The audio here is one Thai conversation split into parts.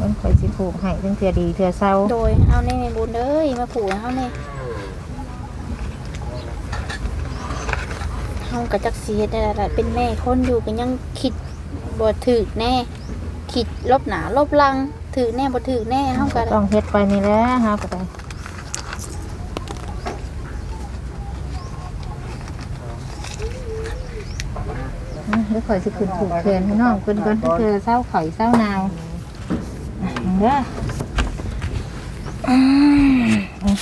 มันคอยสิผูกให้ทั้งเทื่อดีเทื่อเศร้าโดยเอาในในบุญเด้ยมาผูกให้เฮาแน่เฮาก็จักสิเฮ็ดได้ล่ะเป็นแม่คนอยู่ก็ยังคิดบ่ถูกแน่ คิดลบหนาลบหลังถูกแน่บ่ถูกแน่เฮาก็ต้องเฮ็ดไปนี่แหละฮะก็ได้อะเดี๋ยวคอยสิขึ้นผูกแขนให้น้องเพิ่นก่อนเทื่อเศร้าข่อยเศร้าหนาวอะเด้ออืมอืม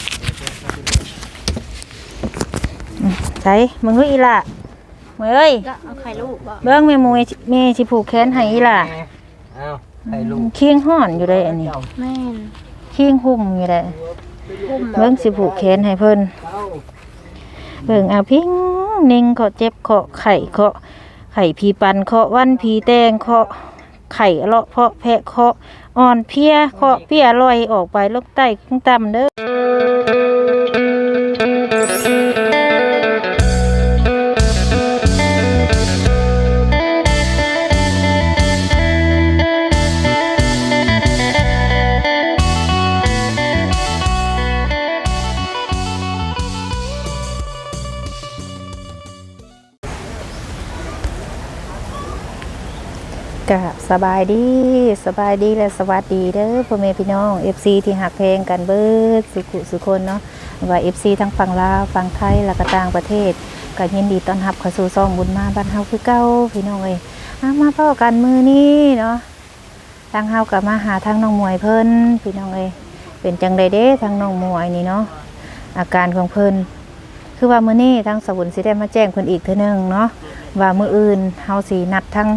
อืมใส่มึงรู้อีหล่ะมึงเอ้ยก็เอาไข่ลูกบ่เบิ้งแม่มวยแม่สิผูกแขนให้อีหล่ะอ้าวให้ลูกเคียงห่อนอยู่เลยอันนี้แม่นเคียงหุ่มอยู่เลยอุ้มเบิ้งสิผูกแขนให้เพิ่นเบิ่งเอาพิงนิ่งเคาะเจ็บเคาะไข่เคาะ ไข่พีปันเคาะวันพีแตงเคาะไข่เลาะเพาะแพะเคาะอ่อนเพี้ยเคาะเพี้ยลอยออกไปลกใต้ขึ้นต่ำเด้อ สบายดีสบายดีและสวัสดีเด้อพ่อแม่พี่น้อง FC ที่หักเพลงกันเบิดสุขุสุคนเนาะว่า FC ทั้งฝั่งลาวฝั่งไทยและก็ต่างประเทศก็ยินดีต้อนรับเข้าสู่ซ่องบุญมาบ้านเฮาคือเก่าพี่น้องเอ้ยอามาพ่อกันมือนี้เนาะทางเฮาก็มาหาทางน้องมวยเพิ่นพี่น้องเอ้ยเป็นจังไดเด้ทางน้องมวยนี่เนาะอาการของเพิ่นคือว่ามื้อนี้ทางสบุญสิได้มาแจ้งเพิ่นอีกเทื่อนึงเนาะว่ามื้ออื่นเฮาสินัดทาง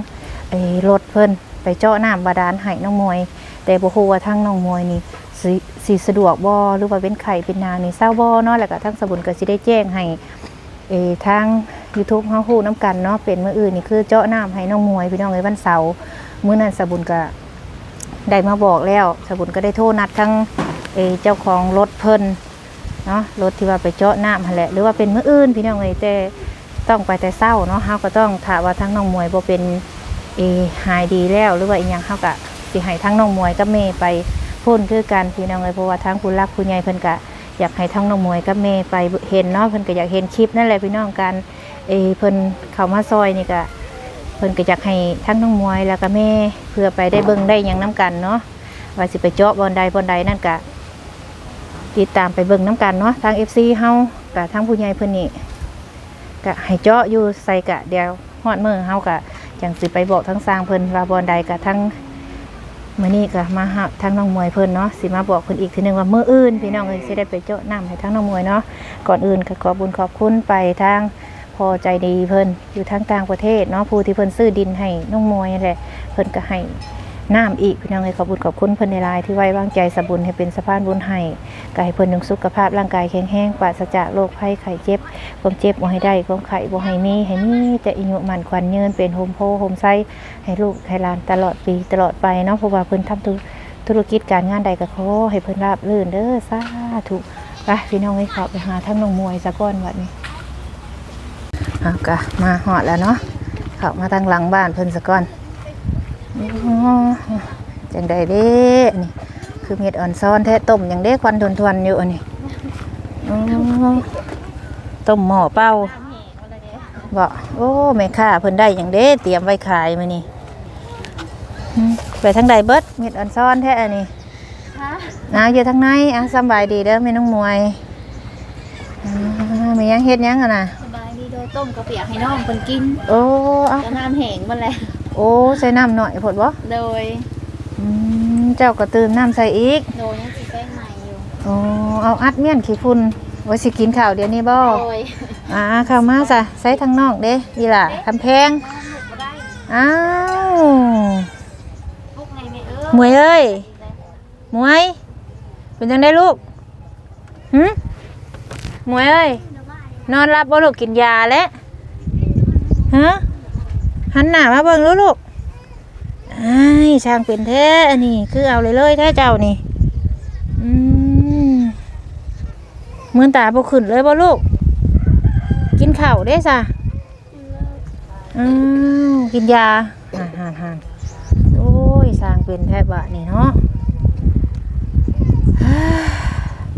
ไอ้รถเพิ่นไปเจาะน้ำบาดาลให้น้องมวย แต่บ่ฮู้ว่าทางน้องมวยนี่สิสิสะดวกบ่หรือว่าเป็นไข้เป็นนางนี่เศร้าบ่เนาะแล้วก็ทางสบุญก็สิได้แจ้งให้เออทาง YouTube เฮาฮู้นํกันเนาะเป็นมื้ออื่นนี่คือเจาะน้ำให้น้องมวยพี่น้องเอ้ยวันเสาร์มื้อนั้นสบุญก็ได้มาบอกแล้วสบุญก็ได้โทรนัดทางเอเจ้าของรถเพิ่นเนาะรถที่ว่าไปเจาะน้ำหั่นแหละหรือว่าเป็นมื้ออื่นพี่น้องเอ้ยแต่ต้องไปแต่เช้าเนาะเฮาก็ต้องถ้าว่าทางน้องมวยบ่เป็น ออหายดีแล้วหรือว่าอีหยังเฮากะสิให้ทั้งน้องมวยกับเมย์ไปพ่นคือกันพี่น้องเลยเพราะว่าทั้งผู้รักผู้ใหญ่เพิ่นกะอยากให้ทั้งน้องมวยกับเมย์ไปเห็นเนาะเพิ่นก็อยากเห็นคลิปนั่นแหละพี่น้องกันเอเพิ่นเข้ามาซอยนี่ก็เพิ่นก็อยากให้ทั้งน้องมวยแล้วก็เมย์เพื่อไปได้เบิ่งได้หยังน้กันเนาะว่าสิไปเจาะบอลใดบอลใดนั่นกะติดตามไปเบิ่งน้กันเนาะทาง FC เฮากับทั้งผู้ใหญ่เพิ่นนี่ก็ให้เจาะอยู่ใส่กะเดียวฮอดมือเฮากะ จังสิไปบอกทั้งสร้างเพิ่นว่าบอนใดกับทั้งมือนี้ก็มาหาทั้งน้องมวยเพิ่นเนาะสิมาบอกเพิ่นอีกทีหนึงว่าเมื่ออื่นพี่น้องเอ้ยสิได้ไปเจาะน้ำให้ทั้งน้องมวยเนาะก่อนอื่นก็ขอบุญขอบคุณไปทางพอใจดีเพิ่นอยู่ทางต่างประเทศเนาะผู้ที่เพิ่นซื้อดินให้น้องมวยแหละเพิ่นก็ให้ น้ำอีกพี่น้องเอ้ยขอบุญขอบคุณเพิ่นในลายที่ไว้วางใจสบุญให้เป็นสะพานบุญให้ก็ให้เพิ่นมีสุขภาพร่างกายแข็งแรงปราศจากโรคภัยไข้เจ็บความเจ็บบ่ให้ได้ความไข้บ่ให้มีให้มีแต่อายุมันขวัญยืนเป็นโฮมโพโฮมไซให้ลูกให้หลานตลอดปีตลอดไปเนาะเพราะว่าเพิ่นทำธุธุรกิจการงานใดก็ขอให้เพิ่นราบรื่นเด้อสาธุไปพี่น้องให้เข้าไปหาทั้งน้องมวยซะก่อนวัดนี้เอากะมาฮอดแล้วเนาะเข้ามาทางหลังบ้านเพิ่นซะก่อน จังไดเด้นี่คือเม็ดอ่อนซ้อนแท้ต้มอย่างเด้ควันทวนๆอยู่อันนี้อ๋อต้มหม้อเป้าบอกโอ้แม่ค้าเพิ่นได้อย่างเด้เตรียมไว้ขายมานี่อืมไปทางใดเบิดเม็ดอ่อนซ้อนแท้อันนี้ค่ะนาอยู่ทางในอะสำบายดีเด้อแม่น้องมวยอ่ามียังเฮ็ดหยังอะนะสบายดีโดยต้มกระเปียกให้น้องเพิ่นกิน โอ้เอาจะน้ำแห้งมาแล้วโอ้ใส่น้ำหน่อยพดบ่โดย อืมเจ้าก็ตื่มน้ำใส่อีกโดยยังสิแป้งใหม่อยู่โอ้เอาอัดเมี่ยนขี้ฝุ่นไว้สิกินข้าวเดี๋ยวนี้บ่โดยอ่าเข้ามาซะใส่ทางนอกเด้อีหล่ะทำแพงน้ำลูกบ่ได้อ้าวพวกในไม่เอ้ยหมวยเอ้ยหมวยเป็นจังได้ลูกหืมหมวยเอ้ยนอนรับบ่ลูกกินยาแล้วฮะ หันหน้ามาเบิ่งลูกลูกไอ้ช่างเป็นแท้อันนี้คือเอาเลยเลยแท้เจ้านี่อืมมือนตาบ่ขึ้นเลยบ่ลูก กินข้าวได้ซะอ้าวกินยาห่านห่านห่านโอ้สร้างเป็นแทบบะนี่เนาะ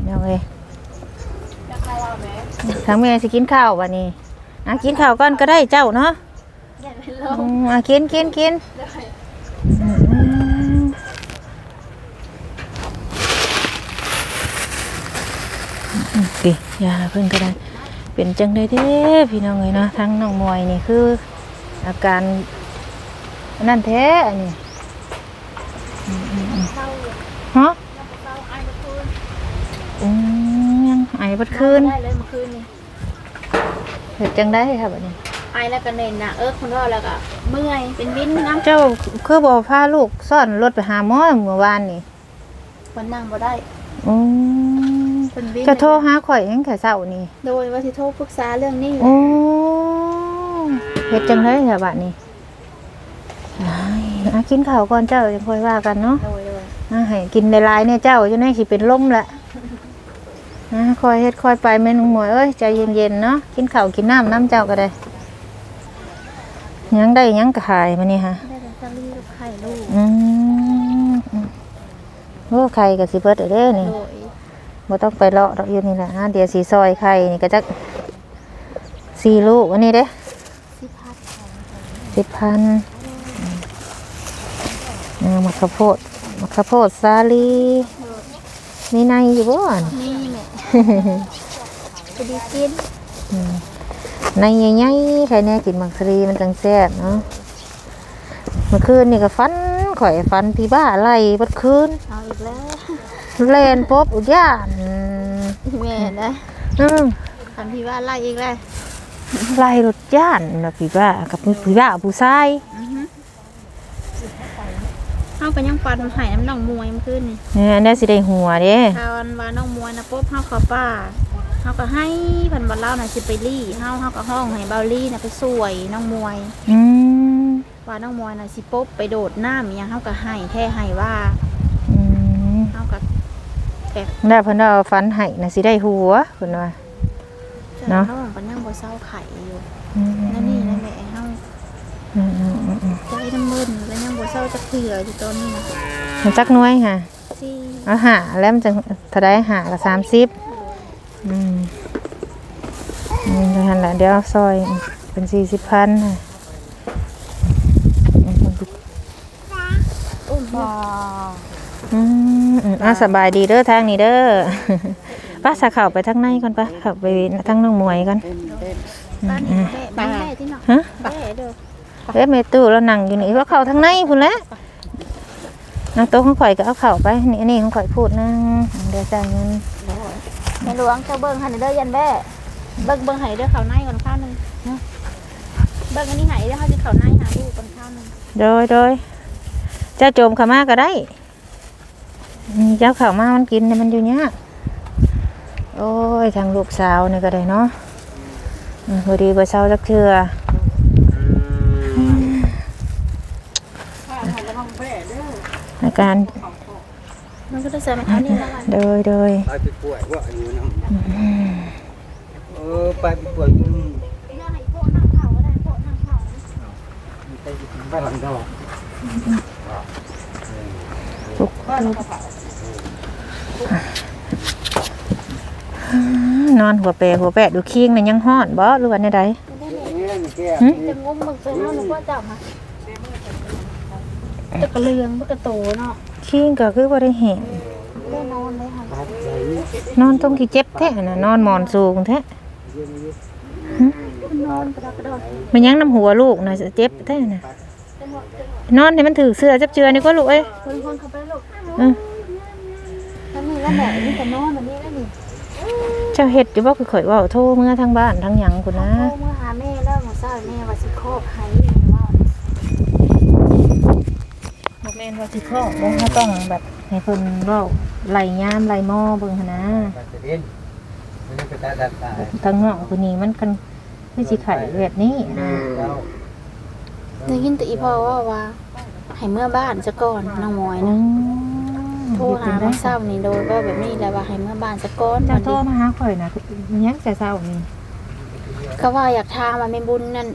เดี๋ยวเอ้ยทางแม่สิกินข้าววันนี้อะกินข้าวก่อนก็ได้เจ้าเนาะ เป็นลอืมมอะกินกินกินอืมอืมดิยาเพิ่นก็ได้ เป็นจังได้เด้พี่น้องเลยเนาะทั้งน้องมวยนี่คือ อาการนั่นแท้อันนี้อืมอืมอืมเศร้าอยู่ฮะเศร้าไอ้เมื่อคืนอืมยังไอบัดคืนได้เลยเมื่อคืนนี่เห็ดจังได้ครับอันนี้ ไอ้แล้วก็เน่นนะเออคนว่าแล้วก็เมื่อยเป็นวินน้เจ้าคือบอกพาลูกซ่อนรถไปหาหมอเมื่อวานนี่ำคนนั่งบ่ได้อืมเป็นวินจะโทรหาข่อยยังแต่เช้านี่โดยว่าสิโทรปรึกษาเรื่องนี้โอ้เฮ็ดจังได้ครับบัดนี้อ้ายอะกินข้าวก่อนเจ้ายังค่อยว่ากันเนาะโดยโดยอะให้กินในลายๆเนี่ยเจ้าจะได้สิเป็นลมแหละอะค่อยเฮ็ดค่อยไปแม่นุ่งหมวยเอ้ยใจเย็นๆเนาะกินข้าวกินน้ำน้ำเจ้าก็ได้ ยังได้ยังก็ขายมานี่ฮะได้แต่ซาลี่กับไข่ลูกอืมอืมโอ้ไข่ก็สิเบิดเด้อนี่โดยบ่ต้องไปเลาะดอกอยู่นี่แหละนะเดี๋ยวสีซอยไข่นี่ก็จะสี่ลูกวันนี้เด้สิพัดสิบพันอืมมะข้าวโพดมะข้าวโพดสาลีมีในอยู่บ่อนนี่แหละจะดีกินอืม ในใหญ่ๆใครแน่กินมักสลีมันจังแซ่บเนาะเมื่อคืนนี่ก็ฟันข่อยฟันพี่บ้าไล่บัดคืนเอาอีกแล้วเล่นปบอุย่านแม่นะอืมคันพี่ว่าไล่อีกแล้วไล่รถย่านนะพี่บ้ากับพี่บ้าผู้ชายอือฮึเฮาก็ยังปันไห้น้ำน้องมวยเมื่อคืนนี่เนี่ยได้สิได้หัวเด้ถ้าวันว่าน้องมวยนะปุ๊บเฮาเข้าป่า เฮาก็ให้เพันบ่เล่าน่ะสิไปลี่เฮาเฮาก็ห้องให้เบาลี่น่ะไปสวยน้องมวย อืมว่าน้องมวยน่ะสิปุ๊บไปโดดน้ำอีหยังเฮาก็ให้แท้ให้ว่าอืมเฮาก็ได้เพิ่นว่าฟันให้น่ะสิได้หัวเพิ่นว่า เนาะน้องก็ยังบ่เศร้าไข่อยู่อืมนั่นนี่นั่นแหละเฮาอืมอืมอืมอืมใจน้ำมึนแล้วยังบ่เศร้าจักเทื่ออยู่ตอนนี้นะมันจักหน้อยค่ะสิเอาหาแล้วมันจะเท่าไดหาละ30 อืมอืมนั่นแหละเดี๋ยวซอยเป็น40,000ค่ะอืมอุ้มบ่อืมอืมอะสบายดีเด้อทางนี้เด้อ ป้าสาเข้าไปทางในก่อนปะเข้าไปทางน้องมวยก่อนบ้านนี่แม่บ้านแม่ที่เนาะฮะแม่เด้อเอ้ยแม่ตู้แล้วนั่งอยู่นี่ว่าเข้าทางในพุ่นแหละนั่งโต๊ะของข่อยก็เอาเข้าไปนี่อันนี้ของข่อยพูดนะเดี๋ยวจ่ายเงิน แม่หลวงเจ้าเบิ่งหันเด้อยันแม่เบิ่งเบิ่งให้เด้อข้าวในก่อนข้าวหนึงเบิ่งอันนี้ให้เด้อเฮาสิข้าวในหาลูกก่อนข้าวหนึงโดยโดยเจ้าโจมเข้ามาก็ได้อืมเจ้าเข้ามามันกินเนี่ยมันอยู่เนี้ยากโอ้ยทางลูกสาวนี่ก็ได้เนาะอืมพอดีบ่เช้าจักเทื่ออาการ มันก็ได้ใส่มาเอานี่ละวันโดยโดยไปไปป่วยว่าอายุน้ำเออไปไปป่วยอยู่น้ำเรื่องให้โปะนั่งข้าวก็ได้โปะนั่งข้าวไปบ้านหลังดอกทุกนอนหัวเปรหัวแปะดูคิงน่ะยังฮ้อนบ่หรือว่าแนวใดเนี่ยนี่แกหึจะงมมึงไปเฮานึกว่าเจ้ามาตะกระเลืองตะกระโตเนาะ คิงก็คือบ่ได้เห็นได้นอนเลยค่ะปัดใจนอนตรงที่เจ็บแท้น่ะนอนหมอนสูงแท้นอนกระดกกระดอนมันยังน้ำหัวลูกน่ะเจ็บแท้น่ะนอนให้มันถือเสื้อจับเจือนี่ก็ลูกเอ้ยคนคนเข้าไปลูกอือแล้วนี่แล้วแหละนี่แต่นอนแบบนี้แล้วนี่เจ้าเฮ็ดอยู่บ่คือข่อยเว้าโทรเมื่อทางบ้านทางหยังพุ่นนะโทรเมื่อหาแม่แล้วหมอเศร้าแม่ว่าสิครอบให้ว่า บ่แม่นว่าสิข้อบ่เฮาต้องแบบให้เพิ่นเว้าไหลยามไหลหม้อเบิ่งหั่นนะปัดจะเด่นไม่ได้ไปตาดัดตายทางนอกคนนี้มันกันคือสิไข่แบบนี้นะเจ้าได้ยินแต่อีพ่อว่าว่าให้เมื่อบ้านซะก่อนน้องมอยอืนะมโทรหาหมอเศร้านี่โดยว่าแบบนี้แหละว่าให้เมื่อบ้านซะก่อนจะวันโทรนี้มาหาข่อยนะมันยังจะเศร้านี่ก็ว่าอยากทางมาแม่บุญนั่น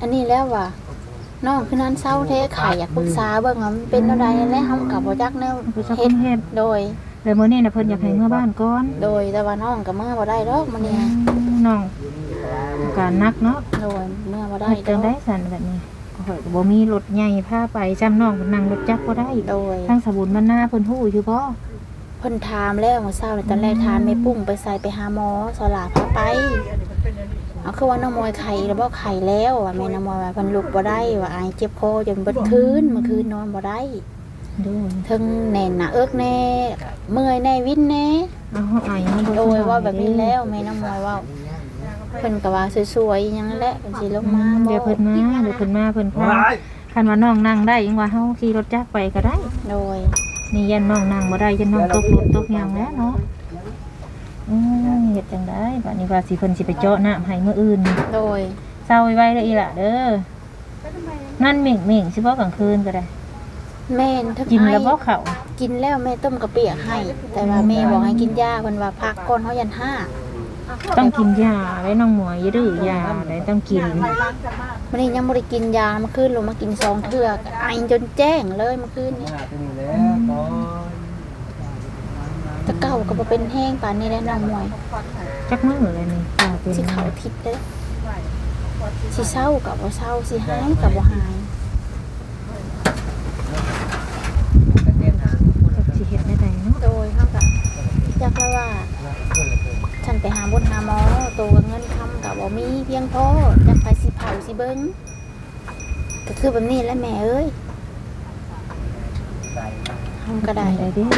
อันนี้แล้วว่า น้องคือนั้นเศร้าแท้ค่ะอยากปรึกษาเบิ่งว่ามันเป็นอะไรแล้วเฮาก็บ่จักแนวผู้ชายคเฮ็ดนเฮ็ดโดยแล้วมื้อนี้น่ะเพิ่นอยากให้เมื่อบ้านก่อนโดยแต่ว่าน้องก็เมื่อบ่ได้ดอกมื้อนี้น้องอาการหนักเนาะโดยเมื่อบ่ได้เฮ็ดจังได้สันแบบนี้ข่อยก็บ่มีรถใหญ่พาไปจำน้องเพิ่นนั่งรถจักรบ่ได้โดยทางสบุญมันหน้าเพิ่นฮู้อยู่บ่เพิ่นถามแล้วเมื่อเช้านี่ตอนแรกถามแม่ปุ้งไปใส่ไปหาหมอสลาพาไป เอาคือว่าน้องมวยไข่แล้วบ่ไข่แล้วว่าแม่น้องมวยว่าเพิ่นลุกบ่ได้ว่าอายเจ็บคอจนเบิดคืนเมื่อคืนนอนบ่ได้โดยถึงแน่นหน้าเอิกแน่เมื่อยแน่วินแน่เอาเฮาไอเฮาบ่โดสยบายว่าแบบนี้แล้วแม่น้องมวยเว่าเพิ่นก็ว่าสวยๆอยังนั้นแหละเพิ่นสิลงอืมามเดี๋ยวเพิ่นมาเดี๋ยวเพิ่นมาเพิ่นพาคันว่าน้องนั่งได้ยังว่าเฮาขี่รถจักรไปก็ได้ โดยนี่ยันน้องนั่งบ่ได้ยันน้องตกรถตกหยังแล้วเนาะอืมเฮ็ดจังได๋บัดนี้ว่าสิเพิ่นสิไปเจาะน้ำให้มื้ออื่นโดย เศร้าไว้ๆเด้ออีหล่ะเด้อนั่นเหม่งๆสิบ่กลางคืนก็ได้ แม่นทั้งกินแล้วไอ้บ่เข้ากินแล้วแม่ต้มกะเปียกให้ แต่ว่าแม่บอกให้กินยาเพิ่นว่าพักก่อนเฮายันห้าต้องกินยาไว้น้องหมวยอย่าดื้อยาได้ต้องกินมื้อนี้ยังบ่ได้กินยาเมื่อคืนลงมากินซองเทื่อก็ไอจนแจ้งเลยเมื่อคืนนี้หน้าตัวนี้แล้วก่อน แต่เก่าก็บ่เป็นแห้งปานนี้แล้วน้องมวยจักมื้อเลยนี่ตาเป็นสิเขาทิศเด้อสิเศร้ากับบ่เศร้าสิหายกับบ่หายจักสิเฮ็ดได้ใดเนาะโดยเฮาก็อยากแล้วว่าฉันไปหาบนหาหมอตัวเงินคำกับบ่มีเพียงพอจะไปสิเผาสิเบิ้งก็คือแบบนี้แหละแม่เอ้ยทำก็ได้ได้เด้อ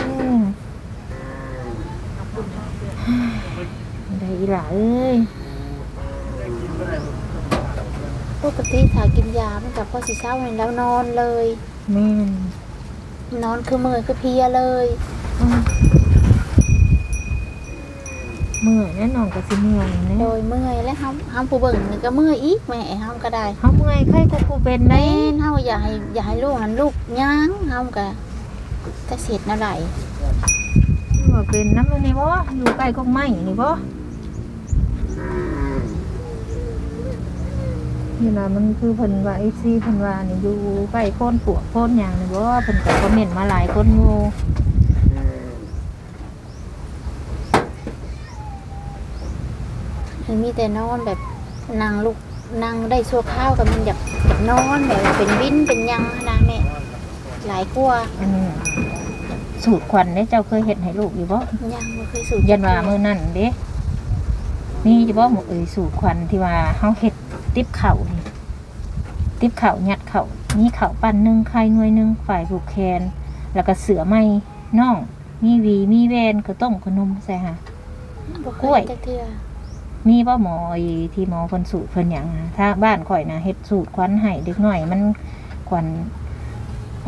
ได้อีหล่ะเอ้ยปกติถ้ากินยามันกับพอสิเช้านี่แล้วนอนเลยแม่นนอนคือเมื่อยคือเพลียเลยอืมเมื่อยแน่นอนก็สิเมื่อยแน่โดยเมื่อยและห้ามห้ามผู้เบิ่งนี่ก็เมื่อยอีกแม่ห้ามก็ได้เฮาเมื่อยใครก็ผู้เป็นได้แม่นเฮาอย่าให้อย่าให้ลูกนั้นลูกย่างห้ามก็จะเสียดนั่นไหล ว่าเป็นน้ำมันนี่บ่อยู่ใกล้กกไม้นี่บ่นี่ล่ะมันคือเพิ่นว่า FC เพิ่นว่านี่อยู่ใกล้โคนปวกโคนหยังนี่บ่เพิ่นก็คอมเมนต์มาหลายคนอยู่มันมีแต่นอนแบบนั่งลูกนั่งได้ชั่วข้าวกับมันอยากอยากนอนแบบว่าเป็นวินเป็นหยังนะแม่หลายกลัวาอันนี้ สูตรควันเด้เจ้าเคยเฮ็ดให้ลูกอยู่บ่ยังบ่เคยสูดยันว่ามื้อนั้นเด้นี่จะบ่หมกเอ่ยสูตรควันที่ว่าเฮาเฮ็ดติ๊บเข่านี่ติ๊บเข่ายัดเข่ามีเข่าปั้นหนึงไข่หน่วยหนึงฝ่ายผูกแขนแล้วก็เสือไม้น่อง มีหวีมีแวนก็ต้มขนมใส่ค่ะบ่เคกล้วยยจักเทื่อมีบ่หมอไอ้ที่หมอคนสูตรเพิ่นหยังอะถ้าบ้านข่อยนะเฮ็ดสูตรควันให้เด็กน้อยมันควัน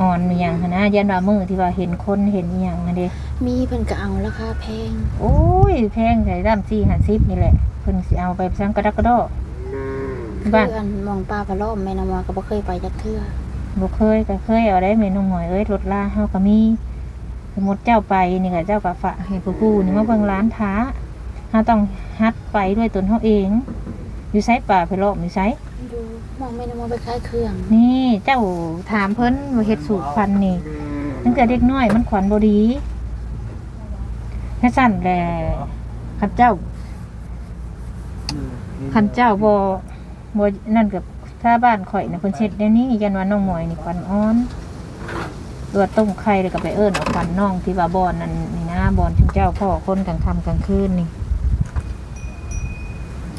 อ่อนมีหยังหั้นนะยันว่ามือที่ว่าเห็นคนเห็นอีหยังอะเด้มีเพิ่นก็เอาราคาแพงโอ้ยแพงใส่ด้ามสี่ห้าสิบนี่แหละเพิ่นสิเอาไปสังกระดักกระดอคือบ้านอันมองปลาพะล้อมแม่นำว่าก็บ่เคยไปจักเทื่อบ่เคยก็เคยเอาได้เมนูหอยเอ้ยรถลาเฮาก็มีสมมุติเจ้าไปนี่ก็เจ้าก็ฝากให้ผู้ผู้นี่มาเบิ่งร้านท้าเฮาต้องฮัดไปด้วยตนเฮาเอง อยู่ไสป่าไปรอบอยู่ไสดูมองแม่นำว่าไปขายเครื่องนี่เจ้าถามเพิ่นว่าเฮ็ดสูตรควันนี่ตั้งแต่เด็กน้อยมันขวัญบ่ดีแค่สั่นแหละคันเจ้าคันเจ้าบ่บ่นั่นกับถ้าบ้านข่อยนะเพิ่นเช็ดแนวนี้ยันว่าน้องหมวยนี่ควันอ่อนตัวต้มไข่แล้วก็ไปเอิ้นเอาควันน้องที่ว่าบ่อนนั่นนี่นะบ่อนชุมเจ้าพ่อคนกลางค่ำกลางคืนนี่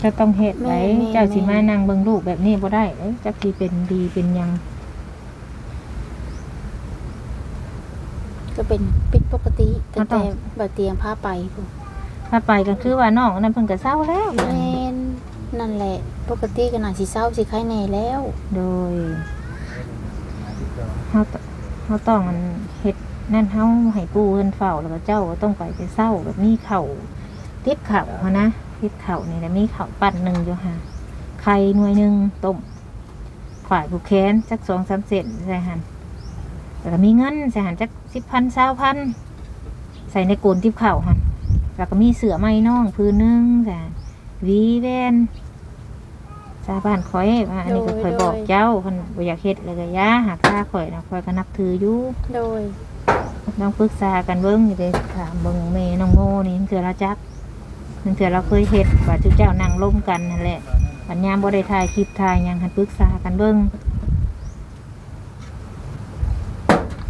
จะต้องเฮ็ดไว้เจ้าสิมานั่งเบิ่งลูกแบบนี้บ่ได้เอ้ยจักสิเป็นดีเป็นหยังก็เป็นเป็นปกติแต่แต่แบบเตียงพาไปพุ่นถ้าไปก็คือว่าน้องอันนั้นเพิ่นก็เศร้าแล้วแม่นนั่นแหละ ปกติก็น่าสิเศร้าสิไข้แน่แล้ว โดยเฮาตเฮาต้องอันเฮ็ดนั่นเฮาให้ปู่เพิ่นเฝ้าแล้วก็เจ้าก็ต้องไปไปเศร้าแบบมีเข่าติดเข่าหั้นนะ ติดเข่านี่แหละมีเข่าปั้นหนึงอยู่ค่ะไข่หน่วยหนึงต้มฝ่ายผู้แขนจัก2-3เซนใส่หั่นแล้วก็มีเงินใส่หั่นจัก10,000 20,000ใส่ในโกนติบเข่าหั่นแล้วก็มีเสือไม้น้องพื้นหนึงจ้ะหวีแว่นชาวบ้านข่อยว่าอันนี้ก็โดยข่อยบอกโดยเจ้าเพิ่นบ่อยากเฮ็ดเลยก็อย่าหากถ้าข่อยนะข่อยก็นับถืออยู่โดยต้องปรึกษากันเบิ่งอยู่เด้ถามเบิ่งแม่น้องโมนี่เถื่อเราจัก เถื่อเราเคยเฮ็ดว่าจุเจ้านั่งร่วมกันนั่นแหละปัญญามบ่ได้ถ่ายคลิปถ่ายหยังหันปรึกษากันเบิ่ง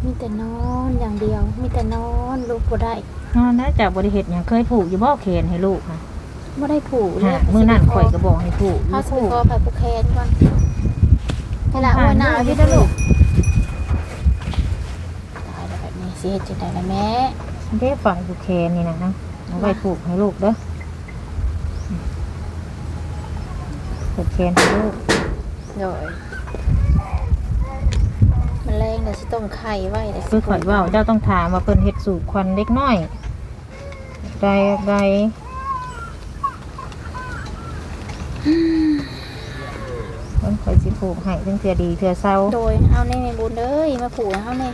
มีแต่นอนอย่างเดียว มีแต่นอนลูกบ่ได้นอนนะเจ้าบ่ได้เฮ็ดหยังเคยผูกอยู่บ่แขนให้ลูกค่ะบ่ได้ผูกหามื้อนั้นข่อยก็บอกให้ผูกอเฮายู่สิผูกขอไปผูกแขนก่อนให้ละหัวหน้าพี่นะลูกตายแล้วแบบนี้สิเฮ็ดจังได๋ล่ะแม่เด้ฝ่ายผูกแขนนี่นะนะเอาไว้ผูกให้ลูกเด้อ ผูกแขนให้ลูกโดยมันแรงเดี๋ยวสิต้มไข่ไว้เดี๋ยวสิคือข่อยเว่าเจ้าต้องถามว่าเพิ่นเฮ็ดสูตรควันเล็กน้อยใดใดเพิ่นข่อยสิผูกให้ถึงเทื่อดีเทื่อเศร้าโดยเอาในแม่บุญเด้ยมาผูกให้เฮาแน่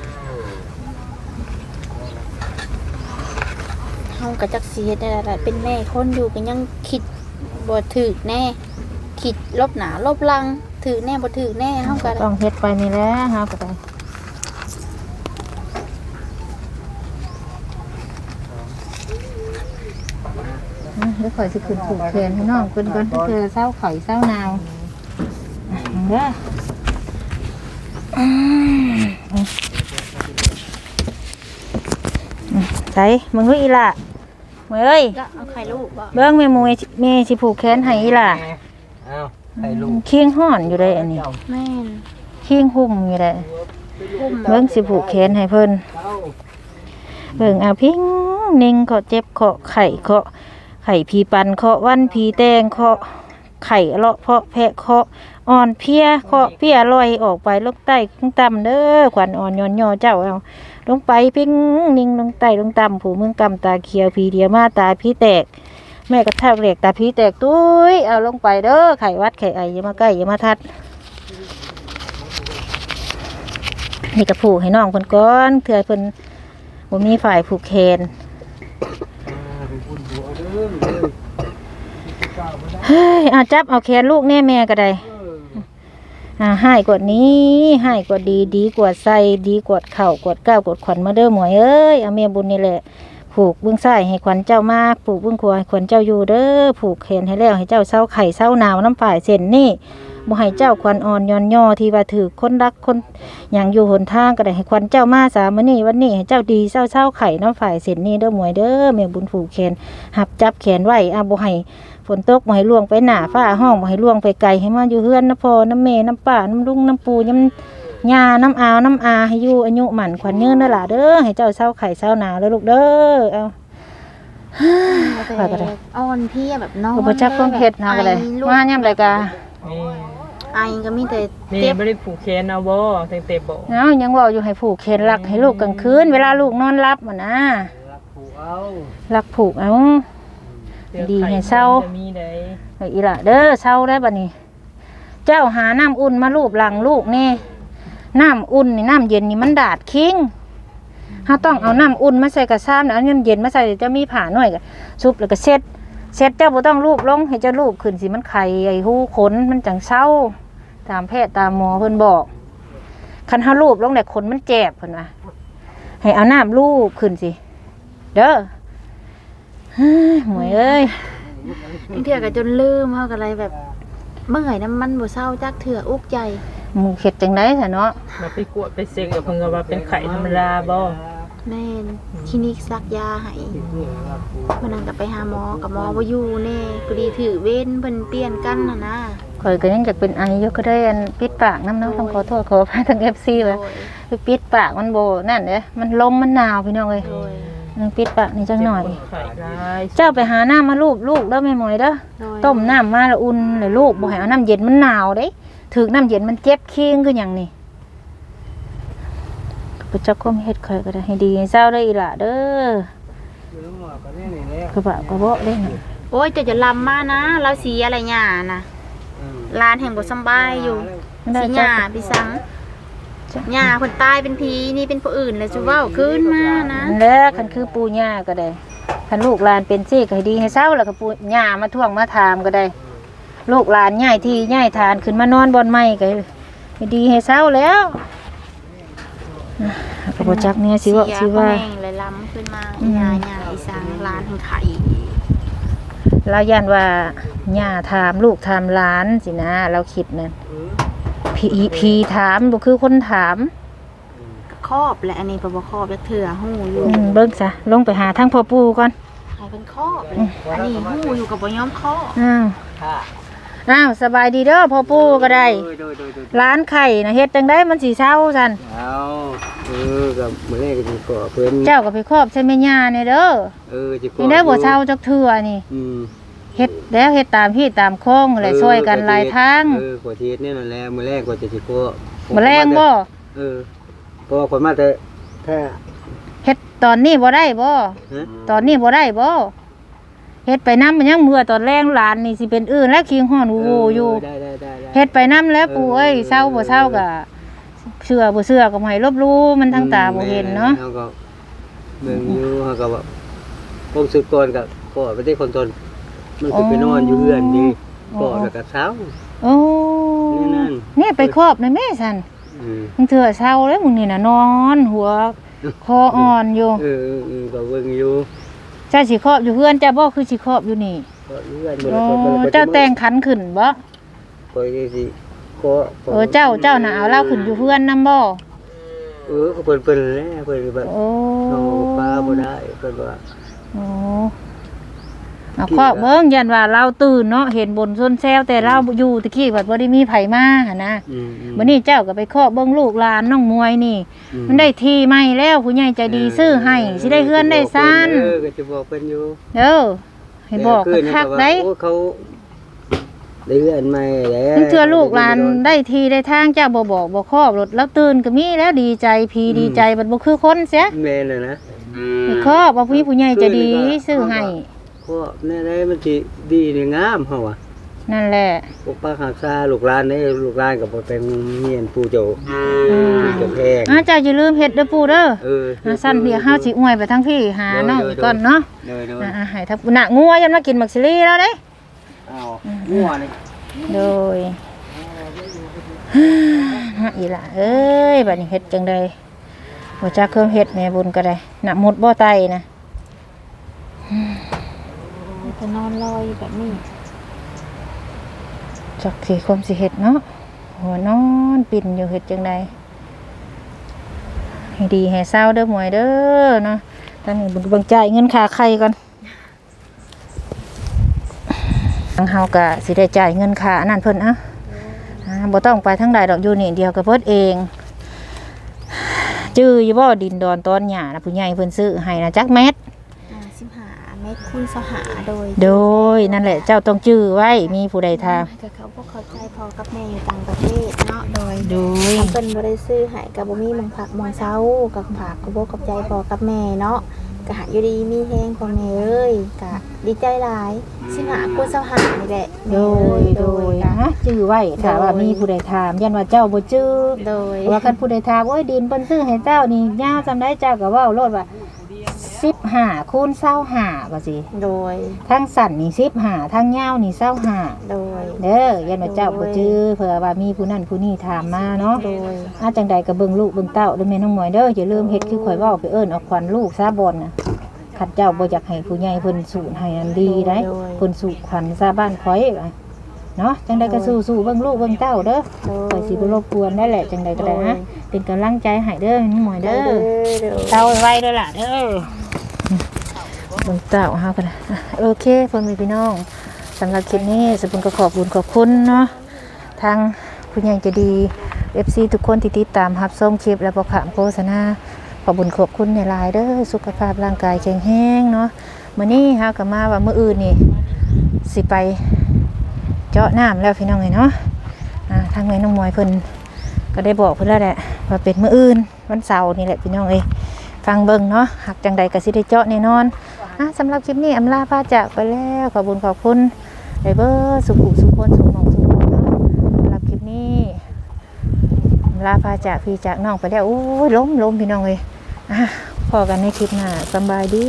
เฮาก็จักสิเฮ็ดได้ล่ะเป็นแม่คนอยู่ก็ยังคิดบ่ถูกแน่ คิดลบหนาลบหลังถือแน่บ่ถือแน่เฮาก็ได้ต้องเฮ็ดไปนี่แหละฮะก็ได้อะเดี๋ยวข่อยสิขึ้นผูกแขนให้น้องเพิ่นก่อนเทื่อเศร้าไข่เศร้าหนาวอะเด้ออืมอืมอืมใส่มึงรู้อีหล่ะเมื่อยก็เอาไข่ลูกบ่เบิ้งแม่มวยแม่สิผูกแขนให้อีหล่ะ อ้าวให้ลูกเคียงห่อนอยู่ได้อันนี้แม่นเคียงหุ่มอยู่ได้พุ่มเบิ้งสิผูกแขนให้เพิ่นเอ้าเบิ่งเอาพิงนิ่งเคาะเจ็บเคาะไข่เคาะไข่พีปันเคาะวันพีแตงเคาะไข่เลาะเพาะแพะเคาะอ่อนเพลียเคาะเพียลอยออกไปลงใต้ลงต่ำเด้อขวัญอ่อนย้อนย่อเจ้าเอาลงไปพิงนิ่งลงใต้ลงต่ำผูมึงกำตาเขียวพีเดียมาตาพีแตก แม่กระทกเหล็กตาพีแตกตุ้ยเอาลงไปเด้อไข่วัดไข่ไออย่ามาใกล้อย่ามาทัดนี่กระผูกให้น้องเพิ่นก้อนเถื่อเพิ่นบ่มีฝ่ายผูกแขนเป็นคุณผัวเด้อเอาบ่ได้เฮ้ยอาจับเอาแขนลูกแน่แม่ก็ได้อ่าให้กว่านี้ให้กว่าดีดีกว่าใส่ดีกว่าเข่ากว่าก้าวกว่าขวัญมาเด้อหมวยเอ้ยเอาเมียบุญนี่แหละ ผูกเบื้องซ้ายให้ขวัญเจ้ามากผูกเบื้องขวาให้ขวัญเจ้าอยู่เด้อผูกแขนให้แล้วให้เจ้าเศร้าไข่เศร้าหนาวน้ำฝ่ายเส้นนี่บ่ให้เจ้าขวัญอ่อนย้อนย่อที่ว่าถือคนรักคนอย่างอยู่หนทางก็ได้ให้ขวัญเจ้ามาสามื้อนี้วันนี้ให้เจ้าดีเศร้าเศร้าไข่น้ำฝ่ายเส้นนี่เด้อหมวยเด้อเมียบุญผูกแขนหับจับแขนไว้อาบ่ให้ฝนตกบ่ให้ล่วงไปหน้าฟ้าห้องบ่ให้ล่วงไปไกลให้มาอยู่เฮือนน้ำพอน้ำเมน้ำป่าน้ำลุงน้ำปูน้ำ ยาน้ำอาวน้ำอาให้อยู่อายุหมันขวัญยืนเด้อล่ะเด้อให้เจ้าเศร้าไข่เศร้าหนาวเลยลูกเด้อเอาข้อยก็ได้อ่อนเพลียแบบนอนก็บ่จักความเฮ็ดนะก็เลยไอลูกมายามใดกะนี่ไอก็มีแต่นี่เจ็บไม่ได้ผูกแขนเอาบ่ตั้งแต่บ่เอ้ายังเว้าอยู่ให้ผูกเข็นรักให้ลูกกลางคืน เวลาลูกนอนหลับอะนะรักผัวเอารักผูกเอาเยวดีไข่ให้เศร้าจะมีได้เอาอีล่ะเด้อเศร้าได้บัดนี้ เจ้าหาน้ำอุ่นมาลูบหลังลูกแน่ น้ำอุ่นนี่น้ำเย็นนี่มันดาดคิงเฮาต้องเอาน้ำอุ่นมาใส่กระซ้ำแล้วเอาน้ำเย็นมาใส่เดี๋ยวจะมีผ่าหน่อยก็ซุบแล้วก็เช็ดเช็ดเจ้าบ่ต้องลูบลงให้เจ้าลูบขึ้นสิมันไข่ไอ้หูขนมันจังเศร้า ตามแพทย์ตามหมอเพิ่นบอกคันเฮาลูบลงแต่ขนมันแจบเพิ่นว่าให้เอาน้ำลูบขึ้นสิ เด้อเฮ้ยหมวยเอ้ยบางเทื่อก็จนลืมเฮาก็เลยแบบเมื่อยน้ำมันบ่เศร้าจักเถื่ออุกใจ หมูเข็ดจังได๋ซะเนาะมาไปกวดไปเซ็กกับเพิ่นก็ว่าเป็นไข่ธรรมดาบ่แม่นคลินิกซักยาให้มื้อนั้นก็ไปหาหมอกับหมอบ่อยู่แน่ก็ดีถือเว้นเพิ่นเปลี่ยนกันน่ะนะข่อยก็ยังอยากเป็นไออยู่ก็ได้อันปิดปากน้ำเนาะต้องขอโทษขออภัยทาง FC โดว่ายคือปิดปากมันบ่นั่นเด้มันลมมันหนาวพี่น้องเอ้ยโดยมันปิดปากนี่จังหน่อยไข่ร้ายเจ้าไปหาน้ำมาลูบลูกเด้อแม่หมวยเด้อโดยต้มน้ำมาแล้วอุ่นเลยลูกบ่ให้เอาน้ำเย็นมันหนาวเด้ ถึกน้ำเย็นมันเจ็บเคียงคือหยังนี่พระเจ้าก็เฮ็ดข่อยก็ได้ให้ดีให้เศร้าได้ออีหล่ะเด้อเดี๋ยวหมอก็นี่นี่แหละกระบะกระเบาะเด้น่ะโอ้ยจะจะลำมานะเราสีอะไรหญ้านะอืมลานแห่งบ่สำบายอยู่ได้สีหจ้ะญ้าพี่สังหญ้าคนตายเป็นผีนี่เป็นผู้อื่นเลยจูเว้าขึ้นมานะนั่นแหล้วคันคือปู่ย่าก็ได้คันลูกหลานเป็นซี่ก็ให้ดีให้เศร้าแล้วก็ปู่ย่ามาท่วงมาถามก็ได้ ลูกหลานใหญ่ที่ใหญ่ทานขึ้นมานอนบอนไม้ก็ให้ดีให้เศร้าแล้วอะก็บ่จักเนี่ยสิว่าเสียสิว่าพ่อแม่เลยล้ำขึ้นมาอืมยาหยาอีสานร้านไข่เรายันว่าย่าถามลูกถามหลานสินะ เราคิดนั่นพีพีถามบ่คือคนถามครอบและอันนี้ปบครอบและเถื่อหูอยู่อืมเบิ่งซะลงไปหาทางพ่อปู่ก่อนให้เป็นครอบเลยอันนี้หูอยู่กับบ่ยอมครอบอ้าวค่ะ อ้าวสบายดีเด้อพ่อปู่ก็ได้โดยโดยโดยโดยร้านไข่นะเฮ็ดจังได้มันสิเศร้าซั่นเอาเออกับมื้อแรกก็สิขอเพิ่นเจ้าก็ไปครอบใส่แม่ย่าเนี่ยเด้อเออสิขอนี่ได้บ่เศร้าจักเทื่อนี่อืมเฮ็ดแล้วเฮ็ดตามพี่ตามโค้งแหละช่วยกันหลายทางเออกว่าทีเฮ็ดนี่นั่นแหละมื้อแรกกว่าจะสิขอแมลงบ่เออเพราะว่าคนมาแต่ถ้าเฮ็ดตอนนี้บ่ได้บ่ฮะตอนนี้บ่ได้บ่ เฮ็ดไปนำมันยังเมื่อตอนแรงหลานนี่สิเป็นอื่นแล้วคิงฮ้อนวูวูอยู่เได้ได้ได้ได้เฮ็ดไปนำแล้วปู่เอ้ยเศร้าบ่เศร้าก็เชื่อบ่เชื่อก็บ่ให้ลบหลู่มันทางตาบ่เห็นเนาะเฮาก็เบิ่งอยู่เฮาก็ว่าพวกสุดก่อนก็ก็ไปที่คนตนมันคือไปนอนอยู่เฮือนนี่ก็แล้วก็เช้า โอ้นี่นั่น นี่ไปครอบนะแม่ซั่นอืมมึงเถื่อเศร้าแล้วมึงนี่น่ะนอน หัวคออ่อนอยู่ เออเออเออก็เบิ่งอยู่ เจ้าสิครอบอยู่เพื่อนเจ้าบ่คือสิครอบอยู่นี่ก็เฮือนบ่โอ้ได้ก็บ่ได้เจ้าแต่งขันขึ้นบ่ก็สิก็เออเจ้าเจ้าน่ะเอาเหล้าขึ้นอยู่เพื่อนนํบ่เออก็เพิ่นเพิ่นแหล้วเพิ่นแบบโอ้เอาปลาบ่ได้เพิ่นว่าโอ้ เอาครอบเบิ่งยันว่าเราตื่นเนาะเห็นบนส้นแซวแต่เราอยู่ตะกี้บัดบ่ได้มีไผมาหั่นนะอืมอืมวันนี้เจ้าก็ไปครอบเบิ่งลูกหลานน้องมวยนี่อืมันได้ที่ใหม่แล้วผู้ใหญ่ใจดีซื้อให้สิได้เฮือนได้ซ่านเออก็จะบอกเพิ่นอยู่เด้อให้บอกคักๆได้โอ้เขาได้เฮือนใหม่แล้วถึงเทื่อลูกหลานได้ทีได้ทางเจ้าบ่บอกบ่ครอบรถแล้วตื่นก็มีแล้วดีใจพีดีใจบัดบ่คือคนเสียแม่น่ะนะไปครอบว่าผู้ผู้ใหญ่ใจะดีซื้อให้ ก็แน่ได้มันสิดีนี่งามเฮาอะนั่นแหละปกปักรักษาลูกหลานได้ลูกหลานก็บ่เป็นเมียนปู่เจ้าอืมเจ้าแพงอ่าเจ้าอย่าลืมเฮ็ดเด้อปู่เด้อเอออ่าสั้นเดี๋ยวเฮาสิอวยไปทั้งพี่หาน้องอีกก่อนเนาะเด้อเด้ออ่าๆให้ทับน่ะงัวยันมากินมักซิลี่แล้วเด้อ้าวงัวนี่โดยฮะอีหล่ะเอ้ยบัดนี้เฮ็ดจังไดบ่จักเครื่องเฮ็ดแม่บุญก็ได้น่ะหมดบ่ไตนะ จะนอนลอยแบบนี้จักสิความสิเฮ็ดเนาะหัวนอนปิ่นอยู่เฮ็ดจังไดให้ดีให้เศร้าเด้อหมวยเด้อเนาะตอนนี้บิ่งเบิ่งจ่ายเงินค่าไข่ก่อนทางเฮาก็สิได้จ่ายเงินค่าอันนั้นเพิ่นอะอ่าบ่ต้องไปทางใดดอกอยู่นี่เดียวกับเพิ่นเองจื้ออยู่บ่ดินดอนตอนหญ้านะผู้ใหญ่เพิ่นซื้อให้นะจักแมตร อ่าสิบหาเม็ด คูณสหาโดยโดยนั่นแหละเจ้าต้องจื้อไว้มีผู้ใดทามก็เขาบ่เข้าใจพอกับแม่อยู่ต่างประเทศเนาะโดยโดยเขาเป็นบ่ได้ซื้อให้กับบ่มีหมังผักหมังเซากับผักกับบ่กับใจพอกับแม่เนาะก็หาอยู่ดีมีแฮงพ่อแม่เอ้ยก็ดีใจหลายสิหาคูณสหานี่แหละโดยโดยก็ฮะจื้อไว้ถ้าว่ามีผู้ใดถามยันว่าเจ้าบ่จื้อโดยว่าคันผู้ใดถามโอ้ยดินเพิ่นซื้อให้เจ้านี่ยาวจำได้เจ้าก็เว้าโลดว่า 15คูณ25ว่าสิโดย ทั้งสั้นนี่15ทั้งยาวนี่25โดย เด้อยันว่าเจ้าบ่จื้อเผื่อว่ามีผู้นั้นผู้นี้ถามมาเนาะโดยอาจังใดก็เบิ่งลูกเบิ่งเต้าเด้อแม่น้องหมวยเด้ออย่าลืมเฮ็ดคือข่อยเว้าไปเอิ้นเอาควันลูกซาบอนน่ะขัดเจ้าบ่อยากให้ผู้ใหญ่เพิ่นสูญให้อันดีได้เพิ่นสูขวัญซาบ้านข่อยว่าเนาะจังใดก็สู้ๆเบิ่งลูกเบิ่งเต้าเด้อโดข่อยสิบ่รบกวนได้แหละจังใดก็ได้นะเป็นกำลังใจให้เด้อน้องหมวยเด้เด้ออเด้อเต้าไว้เด้อล่ะเด้อเบิ่งเต้าเฮากันโอเคเพิ่นมีพี่น้องสำหรับคลิปนี้สบุญก็ขอบบุญขอบคุณเนาะทางผู้ใหญ่ใจะดี FC ทุกคนที่ติดตามรับชมคลิป และประขามโฆษณาขอบบุญขอบคุณในลายเด้อสุขภาพร่างกายแข็งแรงเนาะมื้อนี้เฮาก็มาว่าเมื้ออื่นนี่สิไปเจาะน้ำแล้วพี่น้องเอ้ยเนาะทางแม่น้องมวยเพิ่นก็ได้บอกเพิ่นแล้วแหละว่าเป็นเมื้ออื่นวันเสาร์นี่แหละพี่น้องเอ้ยฟังเบิ่งเนาะหากจังใดก็สิได้เจาะแน่นอน อะสำหรับคลิปนี้อำลาพาจากไปแล้วขอบุญขอบคุณไดเบอร์สุขุสุขคนสุขหมองสุขคนเนาะสำหรับคลิปนี้ลาพาจากพี่จากน้องไปแล้วโอ้ยล้มล้มพี่น้องเลยอะพอกันในคลิปหน้าสบายดี